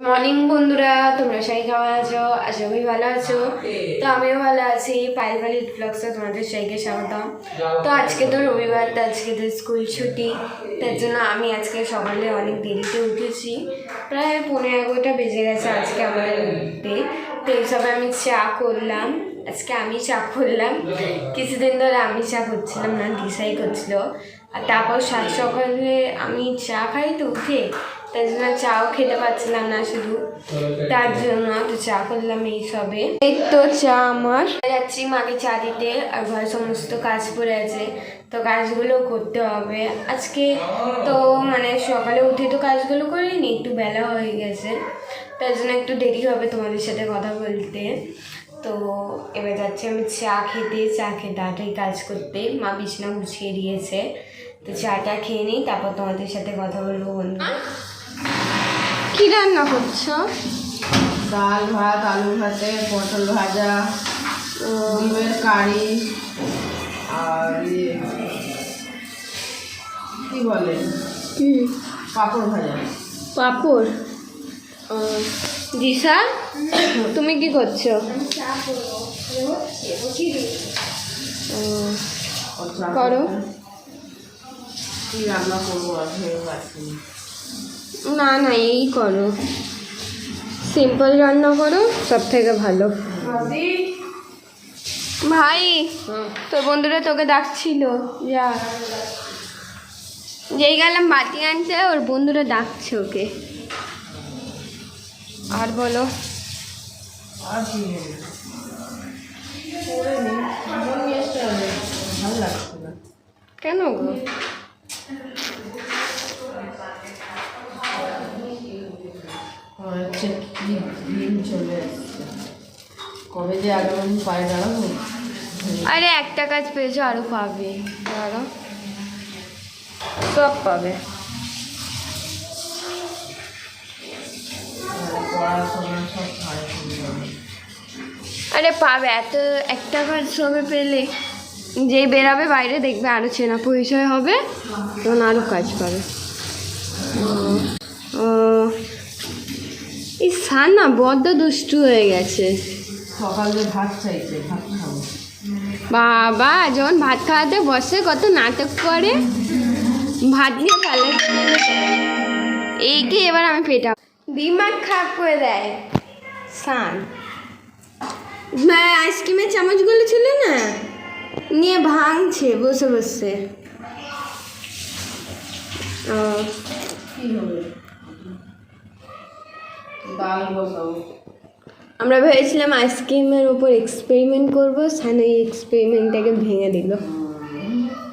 Morning বন্ধুরা। তোমরা সবাই কেমন আছো? আশা করি ভালো আছো। তো আমিও ভালো আছি। পালির ব্লগসে তোমাদের সবাইকে স্বাগতম। তো আজকে তো রবিবার, তো আজকে তো স্কুল ছুটি। তার জন্য আমি আজকে সকালে অনেক দেরিতে উঠেছি। প্রায় পনেরো এগারোটা বেজে গেছে আজকে আমার উঠতে। তো এইসবে আমি চা করলাম। আজকে আমি চা করলাম। কিছুদিন ধরে আমি চা করছিলাম না, দিশাই করছিল। আর তারপর সাত সকালে আমি চা খাই, তো উঠে তাই জন্য চাও খেতে পারছিলাম না শুধু। তার জন্য তো চা করলাম এই সবে। এই তো চা আমার। যাচ্ছি মাকে চা দিতে, আর ঘরে সমস্ত কাজ পড়ে আছে। তো কাজগুলো করতে হবে। আজকে তো মানে সকালে উঠে তো কাজগুলো করিনি, একটু বেলা হয়ে গেছে। তার জন্য একটু দেরি হবে তোমাদের সাথে কথা বলতে। তো এবার যাচ্ছি আমি চা খেতে চা খেতে তাড়াতাড়ি কাজ করতে। মা বিছনা গুছিয়ে দিয়েছে। তো চাটা খেয়ে নিই, তারপর তোমাদের সাথে কথা বলব বন্ধু কি রান্না করছ? ডাল ভাত আলু ভাতে পটল ভাজা ডিমের কারি আর ইয়ে কি বলে? কি? পাঁপড় ভাজা। পাপড়? দিশা তুমি কি করছ? করো। কি রান্না করব আর ভেবে পাচ্ছি না। না এই করো। সিম্পল রান্না করো সব থেকে ভালো। ভাই তোর বন্ধুরা তোকে ডাকছিল। যা। যেই গেলাম বাতি আনতে ওর বন্ধুরা ডাকছে ওকে। আর বলো। কেন কি নেই। করে নি এখন নিয়ে আসতে হবে ভালো লাগছে না কেন গো আমার হচ্ছে কি দিন চলে কবে যে আগামী পায়ে দাঁড়াবো? আরে একটা কাজ পেয়েছ আরও পাবে। দাঁড়া সব পাবে। আরে পাবে, এত, একটা কাজ সবে পেলে। যেই বেরাবে বাইরে দেখবে আরও চেনা পরিচয় হবে, তখন আরও কাজ পাবে। ও- সার না বড্ড দুষ্টু হয়ে গেছে। সকালে ভাত চাইছে ভাত খাব। বাবা যখন ভাত খাওয়াতে বসে কত নাটক করে। ভাত নিয়ে ফেলে এইকে এবার আমি পেটা দিমাগ খারাপ করে দেয়। সান আইসক্রিমের চামচগুলো ছিল না? নিয়ে ভাঙছে বসে বসে। ও। কি হবে? ডাল বসাবো। আমরা ভেবেছিলাম আইসক্রিমের ওপর এক্সপেরিমেন্ট করব সান ওই এক্সপেরিমেন্টটাকে ভেঙে দিল।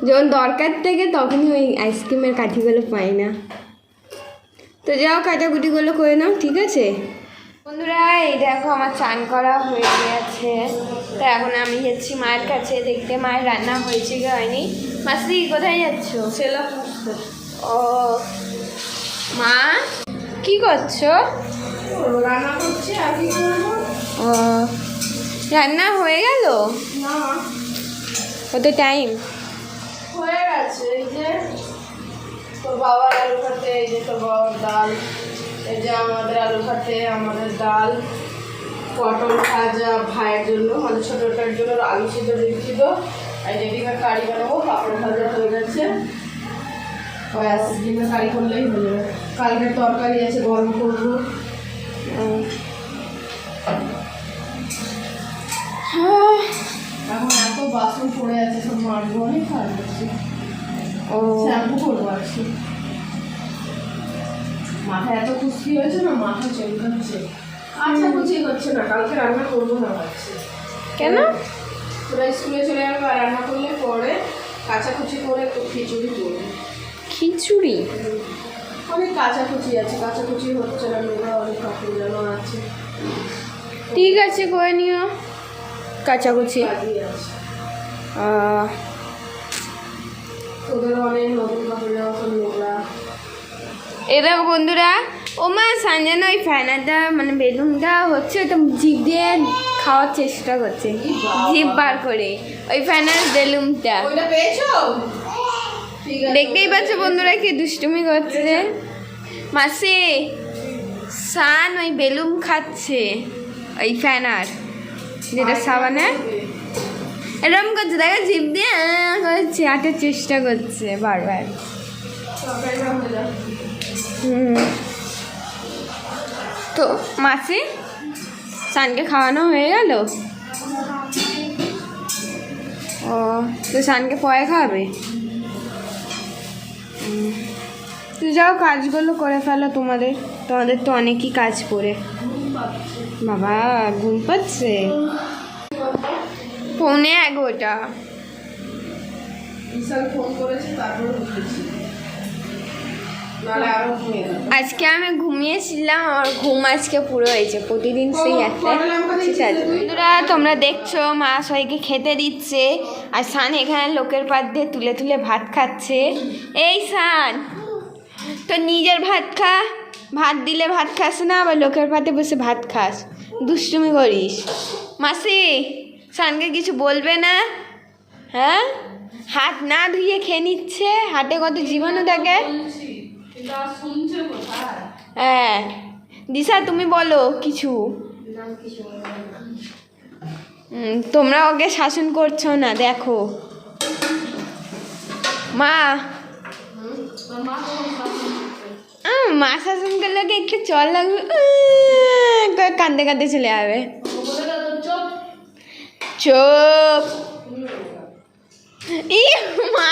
যখন দরকার থেকে তখনই ওই আইসক্রিমের কাঠিগুলো পাই না। তো যাও কাটাকুটিগুলো করে নাও ঠিক আছে? বন্ধুরা এই দেখো আমার চান করা হয়ে গেছে। তো এখন আমি যাচ্ছি মায়ের কাছে দেখতে মায়ের রান্না হয়েছে কি হয়নি। মাসি কোথায় যাচ্ছ? ছেলে ও মা কি করছ? রান্না করছি আর কি করব? ও রান্না হয়ে গেল? না। কত টাইম? হয়ে গেছে এই যে তোর বাবার আলু ভাতে এই যে তোর বাবার ডাল এই যে আমাদের আলু ভাতে আমাদের ডাল পটল ভাজা ভাইয়ের জন্য মানে ছোটোটার জন্য আলু সিদ্ধ তো আর যে ডিমের কারি বানাবো পাপড় ভাজা হয়ে গেছে। ব্যাস ডিমের কারি করলেই হয়ে যাবে। কালকের তরকারি আছে গরম করব। এখন এত বাসন পড়ে আছে সব মারবো অনেক ও। শ্যাম্পু করব আজকে মাথা এত হয়েছে না মাথা চলকাচ্ছে আচ্ছা কুচি হচ্ছে না কালকে রান্না করব না ভাবছি। কেন? তোরা স্কুলে চলে যাবে আর রান্না করলে পরে কাচাকুচি করে খিচুড়ি করব। খিচুড়ি? অনেক কাচাকুচি আছে কাচাকুচি হচ্ছে না অনেক আছে। ঠিক আছে করে নিও। কাচাকুচি। অনেক নতুন কাপড় নোংরা। এ দেখো বন্ধুরা ও মা সানজানা ওই ফ্যানাটা মানে বেলুনটা হচ্ছে ওটা জিভ দিয়ে খাওয়ার চেষ্টা করছে। জিভ বার করে। ওই ফ্যানের বেলুনটা। দেখতেই পাচ্ছ বন্ধুরা কি দুষ্টুমি করছে। মাসি, সান ওই বেলুন খাচ্ছে, ওই ফ্যানার যেটা সাবানে এরকম করছে, দেখো জিপ দিয়ে করছে আটার চেষ্টা করছে বারবার। তো, মাসি, সানকে খাওয়ানো হয়ে গেল? ও, তো সানকে পরে খাওয়াবে। তো যাও কাজগুলো করে ফেলো তোমাদের। তোমাদের তো অনেকই কাজ পড়ে। বাবা ঘুম পাচ্ছে? পৌনে এগারোটা। আজকে আমি ঘুমিয়েছিলাম আমার ঘুম আজকে পুরো হয়েছে। প্রতিদিন সেই একটা বন্ধুরা তোমরা দেখছ মা সবাইকে খেতে দিচ্ছে। আর সান এখানে লোকের পাত দিয়ে তুলে তুলে ভাত খাচ্ছে। এই সান! তো নিজের ভাত খা, ভাত দিলে ভাত খাস না, আবার লোকের পাতে বসে ভাত খাস। দুষ্টুমি করিস। মাসি, সানকে কিছু বলবে না? হ্যাঁ? হাত না ধুয়ে খেয়ে নিচ্ছে? হাতে কত জীবাণু থাকে হ্যাঁ। দিশা, তুমি বলো কিছু। তোমরা ওকে শাসন করছ না, দেখো। মা। তোর মা তখন শাসন করছে। আহ, মা শাসন করলে ওকে একটু চল লাগবে কান্দে কান্দে চলে যাবে। চোপ। ই মা।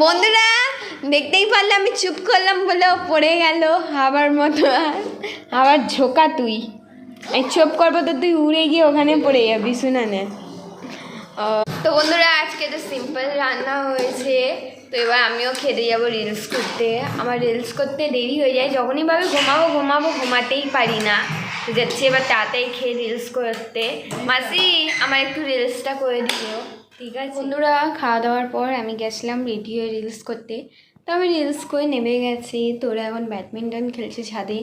বন্ধুরা দেখতেই পারলে আমি চুপ করলাম বলে ও পড়ে গেল। আবার মতো আবার ঝোকা তুই। আমি চুপ করব তো তুই উড়ে গিয়ে ওখানে পড়ে যাবি শুনানে তো বন্ধুরা আজকে তো সিম্পল রান্না হয়েছে। তো এবার আমিও খেতে যাব রিলস করতে। আমার রিলস করতে দেরি হয়ে যায়, যখনই ভাবে ঘুমাবো ঘুমাবো, ঘুমাতেই পারি না। যাচ্ছি এবার তাড়াতাড়ি খেয়ে রিলস করতে। মাসি, আমার একটু রিলসটা করে দিও, ঠিক আছে? বন্ধুরা খাওয়া দাওয়ার পর আমি গেছিলাম রেডি হয়ে রিলস করতে। তো আমি রিলস করে নেমে গেছি, তোরা এখন ব্যাডমিন্টন খেলছে ছাদে।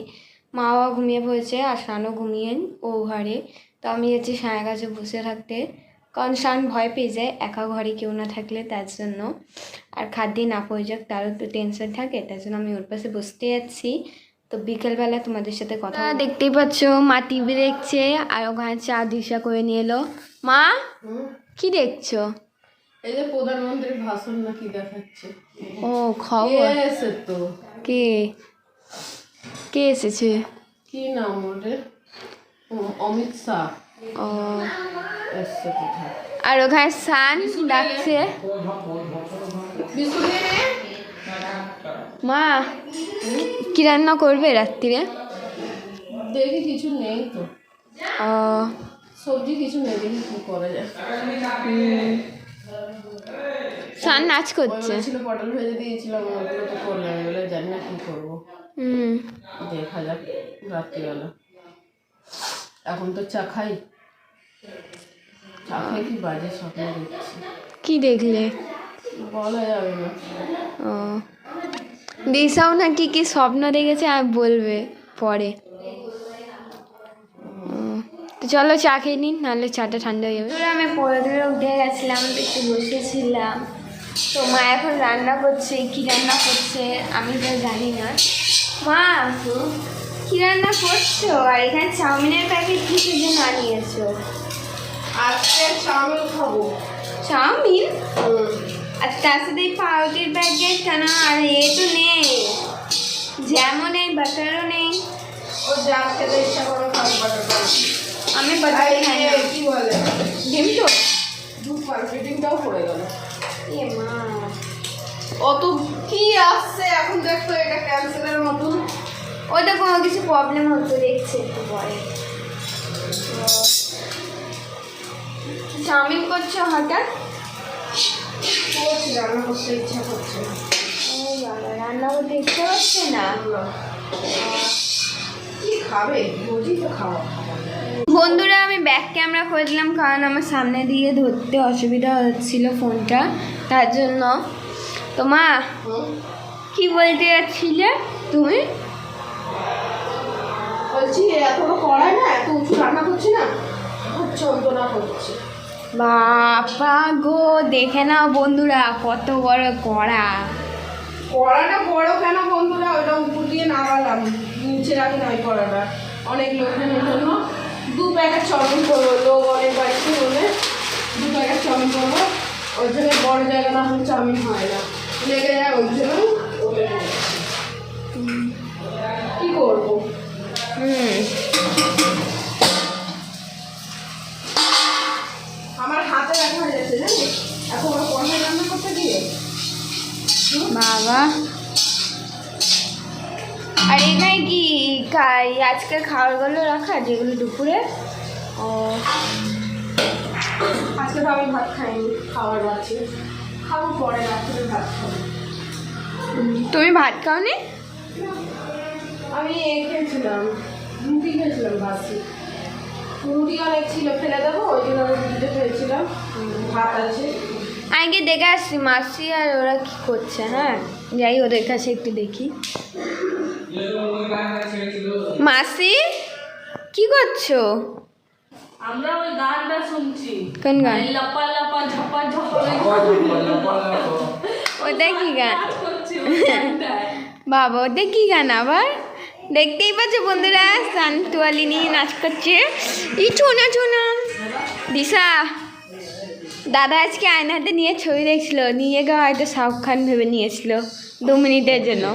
মা বাবা ঘুমিয়ে পড়েছে আর শানও ঘুমিয়ে ও ঘরে। তো আমি যাচ্ছি সাঁয়ের কাছে বসে থাকতে। কারণ শান ভয় পেয়ে যায় একা ঘরে কেউ না থাকলে তার জন্য। আর খাদ্যে না পড়ে যাক তারও একটু টেনশন থাকে তার জন্য আমি ওর পাশে বসতে যাচ্ছি। তো বিকেলবেলা তোমাদের সাথে কথা দেখতেই পাচ্ছ মা টিভি দেখছে আর ওখানে চা দিশা করে নিয়ে এলো। মা কি দেখছ? এই যে প্রধানমন্ত্রীর ভাষণ নাকি দেখাচ্ছে? ও খবর। এসে তো? কে? কে এসেছে? কি নাম ওরে অমিত শাহ। ও। আর ওখানে সান ডাকছে। মা কি রান্না করবে রাত্রিরে? দেখি কিছু নেই তো। ও। সবজি কিছু নেই দেখি কি করা যায়। সান নাচ করছে। পটল ভেজে দিয়েছিলাম ওগুলো তো করলাম এগুলো জানি না কি করব। হুম। দেখা যাক রাত্রিবেলা। এখন তো চা খাই। চা খাই কি বাজে স্বপ্ন দেখছি। কি দেখলে? বলা যাবে না। ও। দিশাও নাকি কি কি স্বপ্ন দেখেছে আর বলবে পরে। ও, তো চলো চা খেয়ে নিন নাহলে চাটা ঠান্ডা হয়ে যাবে। আমি পরে ধরে উঠে গেছিলাম তো একটু বসেছিলাম। তো মা এখন রান্না করছে কি রান্না করছে আমি তো জানি না। মা কি রান্না করছ? আর এখানে চাউমিনের প্যাকেট কিসের জন্য আনিয়েছো আজকে চাউমিন খাব। চাউমিন? আর তার সাথে পাউরুটির প্যাকেট কেন আর এ তো নেই। যেমন নেই বাটারও নেই। ও যা খেতে ইচ্ছা করে খাব বাটার আমি বাটার খাই না। কি বলে? ডিম তো? দুধ মার্কেটিংটাও পড়ে গেল। এ মা। অত কি আসছে? এখন দেখতো এটা ক্যান্সেলের মতন। ওটা কোনো কিছু প্রবলেম হতো দেখছি একটু পরে। চাউমিন করছ হঠাৎ? করছি রান্না করতে ইচ্ছা করছে না। রান্না করতে ইচ্ছে হচ্ছে না? কি খাবে? রোজই তো খাওয়া বন্ধুরা আমি ব্যাক ক্যামেরা করে দিলাম কারণ আমার সামনে দিয়ে ধরতে অসুবিধা হচ্ছিল ফোনটা তার জন্য। তো মা? কি বলতে যাচ্ছিলে তুমি? বলছি এতটা কড়াই না এত উঁচু রান্না করছি না? খুব যন্ত্রণা হচ্ছে বাবা গো দেখে নাও বন্ধুরা কত বড় কড়া। কড়াটা বড় কেন বন্ধুরা? ওটা উপর দিয়ে নামালাম নিচে রাখি না ওই কড়াটা। অনেক লোকজনের জন্য দু প্যাকেট চাউমিন করব লোক অনেক বাড়িতে হলে দু প্যাকেট চাউমিন করব। ওই জন্য বড় জায়গা না হলে চাউমিন হয় না। লেগে যায় ওই জন্য কি করব? আমার হাতে রাখা হয়ে যাচ্ছে জানিস? এখন আমার কড়াই রান্না করতে দিয়ে বাবা। আর এখানে কি খাই আজকের খাবারগুলো রাখা যেগুলো দুপুরে। ও। আজকে তো আমি ভাত খাইনি খাবার বাড়ছি খাব পরে রাত্রে ভাত খাব। তুমি ভাত খাওনি? আমি এ খেয়েছিলাম রুটি খেয়েছিলাম বাসি। রুটি অনেক ছিল ফেলে দেবো ওই জন্য আমি রুটিটা খেয়েছিলাম ভাত আছে। আগে দেখে আসছি মাসি আর ওরা কি করছে হ্যাঁ? যাই ওদের কাছে একটু দেখি। মাসি কি করছ? আমরা ওই গানটা শুনছি। কোন গান? লাপা লাপা ঝপা ঝপা ওটা কি গান? বাবা ওটা কি গান আবার? দেখতেই পাচ্ছ বন্ধুরা শান্তোয়ালি নিয়ে নাচ করছে। এই ছোনা ছোনা। দিশা, দাদা আজকে আয়নাতে নিয়ে ছবি দেখছিল, নিয়ে গিয়ে হয়তো শাহরুখ খান ভেবে নিয়েছিল দু মিনিটের জন্য।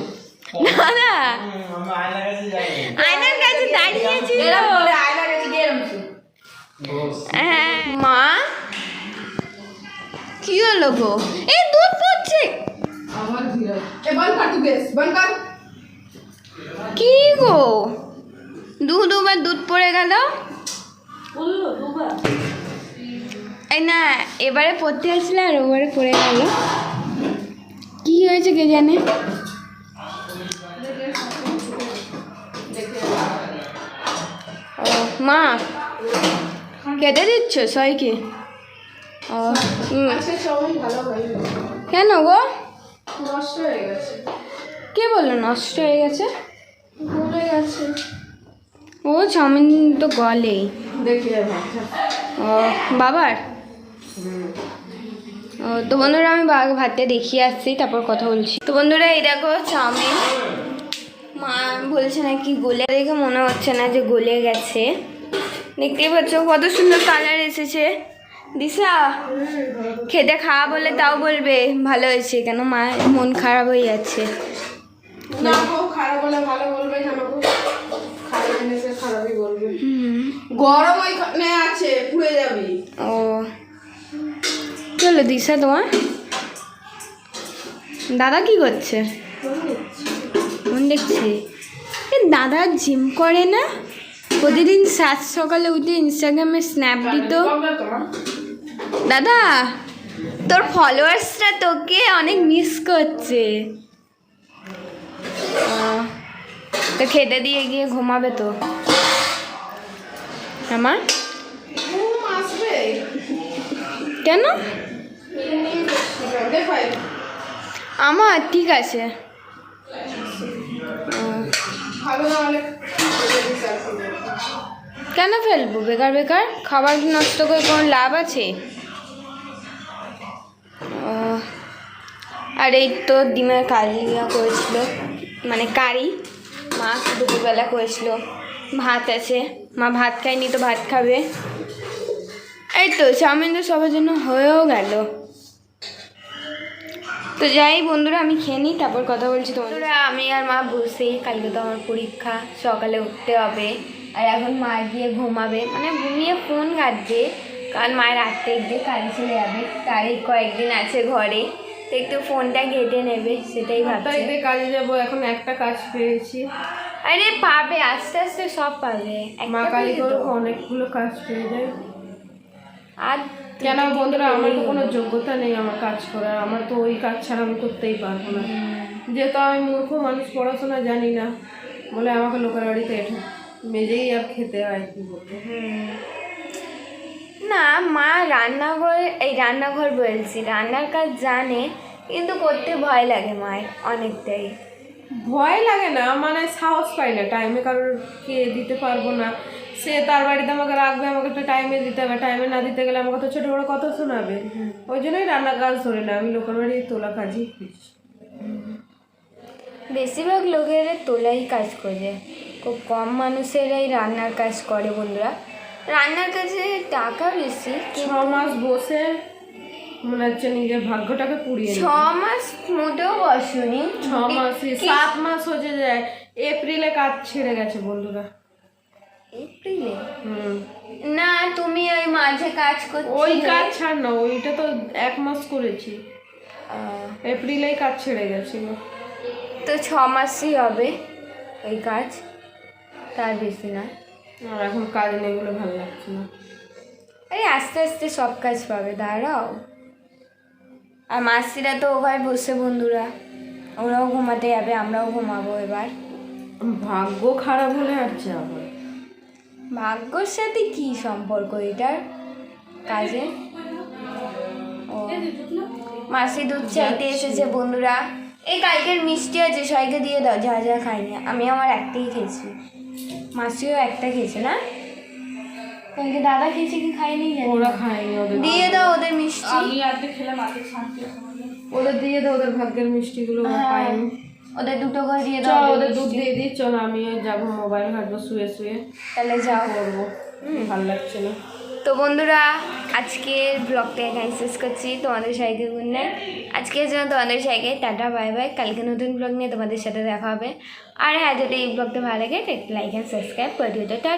দাদা, আয়নার কাছে হ্যাঁ মা। কি হলো গো? এই দুধ পড়ছে। বেশ কি গো? দু দুবার দুধ পড়ে গেল? এই না এবারে পড়তে আসলে আর ওবারে পড়ে গেল। কি হয়েছে কে জানে? ও মা কেটে দিচ্ছ সবাইকে ও কেন গো? নষ্ট হয়ে গেছে। কে বলল নষ্ট হয়ে গেছে? গেছে। ও চাউমিন তো গলেই। দেখি ও বাবার? ও তো বন্ধুরা আমি বাঘ ভাতটা দেখিয়ে আসছি তারপর কথা বলছি। তো বন্ধুরা এই দেখো চাউমিন। মা বলছে নাকি গলে দেখে মনে হচ্ছে না যে গলে গেছে। দেখতেই পাচ্ছ কত সুন্দর কালার এসেছে। দিশা খেতে খাওয়া বলে তাও বলবে ভালো হয়েছে কেন মা মন খারাপ হয়ে যাচ্ছে। খারাপ বলে ভালো বলবে কেন খারাপ জিনিসে খারাপই বলবে। গরম ওইখানে আছে পুড়ে যাবি। ও। চলো দিশা তোমার। দাদা কি করছে? দেখছি। এ দাদা জিম করে না? প্রতিদিন সাত সকালে উঠে ইনস্টাগ্রামে স্ন্যাপ দিত। দাদা তোর ফলোয়ার্সরা তোকে অনেক মিস করছে। তো খেতে দিয়ে গিয়ে ঘুমাবে তো। আমার? কেন? আমার, ঠিক আছে। কেন ফেলব? বেকার বেকার? খাবার নষ্ট করে কোনো লাভ আছে? আর এই তো ডিমের কালিয়া করেছিল। মানে কারি। মা দুপুরবেলা করেছিল। ভাত আছে। মা ভাত খায়নি তো ভাত খাবে। এই তো, চাউমিন তো সবার জন্য হয়েও গেল। তো যাই বন্ধুরা, আমি খেয়ে নিই, তারপর কথা বলছি তো বন্ধুরা, আমি আর মা বসে, কালকে তো আমার পরীক্ষা, সকালে উঠতে হবে। আর এখন মা গিয়ে ঘুমাবে। মানে ঘুমিয়ে ফোন ঘাটবে, কারণ মায়ের রাত্রে একদিন কাজে চলে যাবে। তাই কয়েকদিন আছে ঘরে। তো একটু ফোনটা ঘেটে নেবে সেটাই ভাবছি। কাজে যাব এখন একটা কাজ পেয়েছি। আরে পাবে আস্তে আস্তে সব পাবে। মা কালী পেলে তো। করে অনেকগুলো কাজ পেয়ে যায়। আর কেন বন্ধুরা আমার তো কোনো যোগ্যতা নেই আমার কাজ করার। আমার তো ওই কাজ ছাড়া আমি করতেই পারব না। যেহেতু আমি মূর্খ মানুষ পড়াশোনা জানি না বলে আমাকে লোকের বাড়িতে মেজেই আর খেতে হয় কি বলব। না মা রান্নাঘর এই রান্নাঘর বলছি রান্নার কাজ জানে কিন্তু করতে ভয় লাগে মায়ের অনেকটাই। ভয় লাগে না মানে সাহস পাই না টাইমে কারোর কে দিতে পারব না। সে তার বাড়িতে আমাকে রাখবে আমাকে তো টাইমে দিতে হবে টাইমে না দিতে গেলে আমাকে তো ছোটো বড়ো কথা শোনাবে। ওই জন্যই রান্না কাজ ধরে না আমি লোকের বাড়ি তোলা কাজই বেশিরভাগ লোকের তোলাই কাজ করে খুব কম মানুষেরাই রান্নার কাজ করে বন্ধুরা। রান্নার কাছে টাকা বেশি ছ মাস বসে মনে হচ্ছে নিজের ভাগ্যটাকে পুড়িয়ে ছ মাস মোটেও বসুনি। ছ মাস সাত মাস হচ্ছে যায় এপ্রিলে কাজ ছেড়ে গেছে বন্ধুরা। এপ্রিলে? হুম। না তুমি ওই মাঝে কাজ করছ ওই কাজ ছাড় না ওইটা তো এক মাস করেছি। এপ্রিলেই কাজ ছেড়ে গেছিল। তো ছ মাসই হবে ওই কাজ তার বেশি না। আর এখন কাজ নেই বলে ভালো লাগছে না। আরে আস্তে আস্তে সব কাজ পাবে দাঁড়াও। আর মাসিরা তো ওভাবে বসে বন্ধুরা ওরাও ঘুমাতে যাবে আমরাও ঘুমাবো এবার। ভাগ্য খারাপ হলে আর যাব ভাগ্যর সাথে কি সম্পর্ক এটার কাজে? ও। মাসি দুধ চাইতে এসেছে বন্ধুরা। এই কালকের মিষ্টি আছে সবাইকে দিয়ে দাও যা যা খাইনি। আমি আমার একটাই খেয়েছি। মাসিও একটা খেয়েছে না? কালকে দাদা খেয়েছে কি খাইনি ওরা। খায়নি ওদের দিয়ে দাও ওদের মিষ্টি। ওদের দিয়ে দাও ওদের ভাগ্যের মিষ্টিগুলো গুলো হ্যাঁ, ওদের দুটো করে দিয়ে দাও ওদের দুধ দিয়ে দিই চল আমি যাব মোবাইল ঘাটবো শুয়ে শুয়ে তাহলে যাও। করব ভালো লাগছে না। তো বন্ধুরা, আজকের ব্লগটা এখানে শেষ করছি। তোমাদের সবাইকে গুড নাইট আজকের জন্য তোমাদের সবাইকে টাটা বাই বাই কালকে নতুন ব্লগ নিয়ে তোমাদের সাথে দেখা হবে। আর হ্যাঁ যদি এই ব্লগটা ভালো লাগে লাইক অ্যান্ড সাবস্ক্রাইব করে দিও। টাটা